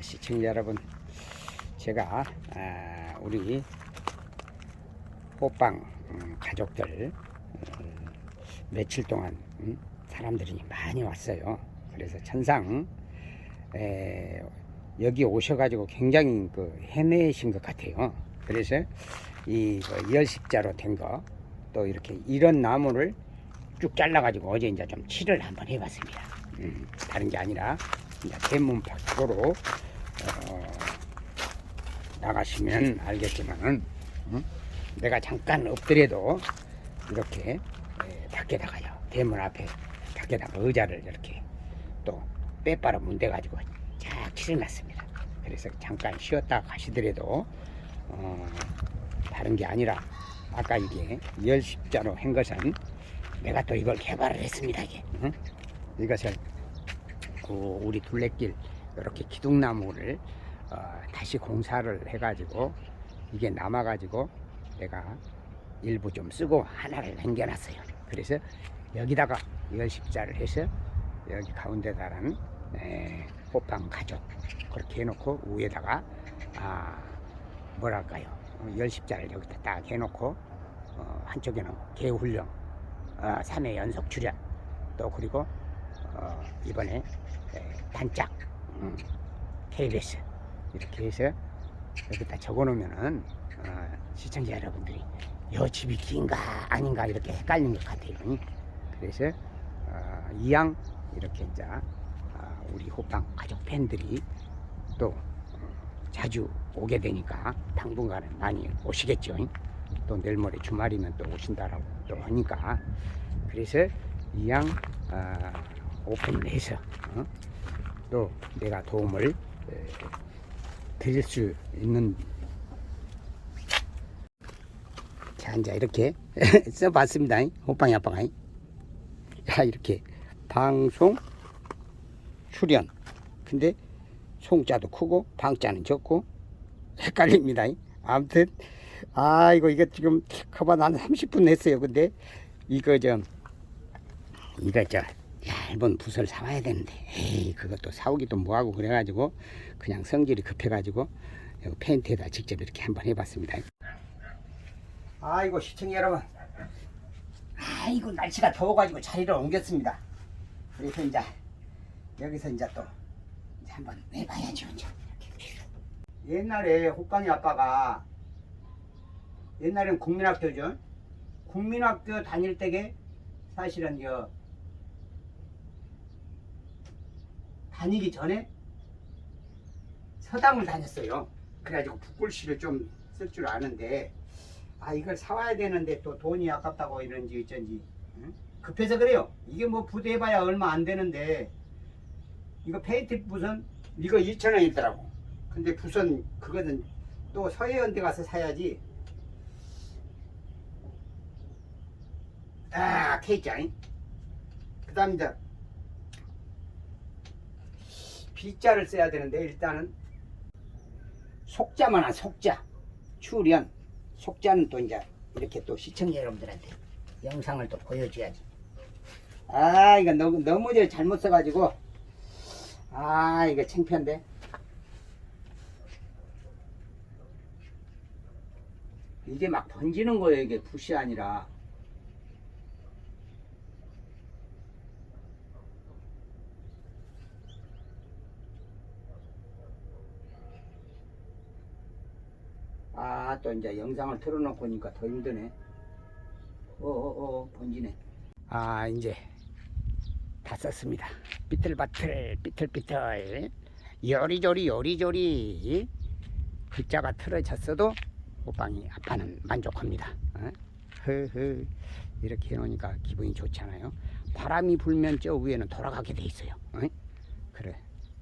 시청자 여러분, 제가 아, 우리 호빵 음, 가족들 음, 며칠 동안 음, 사람들이 많이 왔어요. 그래서 천상 에, 여기 오셔가지고 굉장히 그 헤매신 것 같아요. 그래서 이그 열십자로 된 거 또 이렇게 이런 나무를 쭉 잘라가지고 어제 이제 좀 칠을 한번 해봤습니다. 음, 다른 게 아니라 대문 밖으로 어, 나가시면 알겠지만은 음, 내가 잠깐 엎드려도 이렇게 에, 밖에다가요 대문 앞에 밖에다가 의자를 이렇게 또 빼빠라 문대 가지고 쫙 칠해놨습니다. 그래서 잠깐 쉬었다 가시더라도 어, 다른 게 아니라 아까 이게 열십자로 한 것은 내가 또 이걸 개발을 했습니다. 이게 응? 이것을 그 우리 둘레길 이렇게 기둥나무를 어, 다시 공사를 해가지고 이게 남아가지고 내가 일부 좀 쓰고 하나를 남겨놨어요. 그래서 여기다가 열 십자를 해서 여기 가운데다는 에, 호빵 가족 그렇게 해놓고 위에다가 아 뭐랄까요 어, 열십자를 여기다 딱 해놓고 어, 한쪽에는 개훈령 어, 3회 연속 출연 또 그리고 어, 이번에 에, 단짝 음, KBS 이렇게 해서 여기다 적어놓으면은 어, 시청자 여러분들이 요 집이 긴가 아닌가 이렇게 헷갈린 것 같아요. 그래서 어, 이왕 이렇게 이제 아, 우리 호빵 가족 팬들이 또 어, 자주 오게 되니까 당분간은 많이 오시겠죠. 또 내일 모레 주말이면 또 오신다라고 또 하니까 그래서 이왕 아, 오픈을 해서 어? 또 내가 도움을 에, 드릴 수 있는. 자 이제 이렇게 써봤습니다. 호빵이 아빠가. 자 이렇게. 방송 출연. 근데 송자도 크고 방자는 적고 헷갈립니다. 아무튼 아 이거 이거 지금 커봐 난 30분 했어요. 근데 이거 좀 이거 저 얇은 붓을 사와야 되는데 에이 그것도 사오기도 뭐하고 그래가지고 그냥 성질이 급해가지고 페인트에다 직접 이렇게 한번 해봤습니다. 아이고 시청자 여러분. 아이고 날씨가 더워가지고 자리를 옮겼습니다. 그래서 이제 여기서 이제 또 이제 한번 해봐야죠 이제. 옛날에 호빵이 아빠가 옛날엔 국민학교죠. 국민학교 다닐 때게 사실은 저 다니기 전에 서당을 다녔어요. 그래가지고 북글씨를 좀 쓸 줄 아는데 아 이걸 사와야 되는데 또 돈이 아깝다고 이런지 어쩐지 응? 급해서 그래요. 이게 뭐 부대해봐야 얼마 안 되는데 이거 페인트 붓은 이거 2천 원 있더라고. 근데 붓은 그거는 또 서해연대 가서 사야지. 아 케이크장. 그다음 이제 비자를 써야 되는데 일단은 속자만 한 속자 출연 속자는 또 이제 이렇게 또 시청자 여러분들한테 영상을 또 보여줘야지. 아 이거 너무 너무 저 잘못 써가지고. 아 이거 창피한데. 이게 막 번지는 거예요 이게 붓이 아니라 아, 또 이제 영상을 틀어놓고 니까 더 힘드네. 어어어, 번지네. 아, 이제 다 썼습니다. 삐틀바틀, 삐틀삐틀. 요리조리, 요리조리. 글자가 틀어졌어도 호빵이 아빠는 만족합니다. 어? 흐흐. 이렇게 해놓으니까 기분이 좋잖아요. 바람이 불면 저 위에는 돌아가게 돼 있어요. 어? 그래.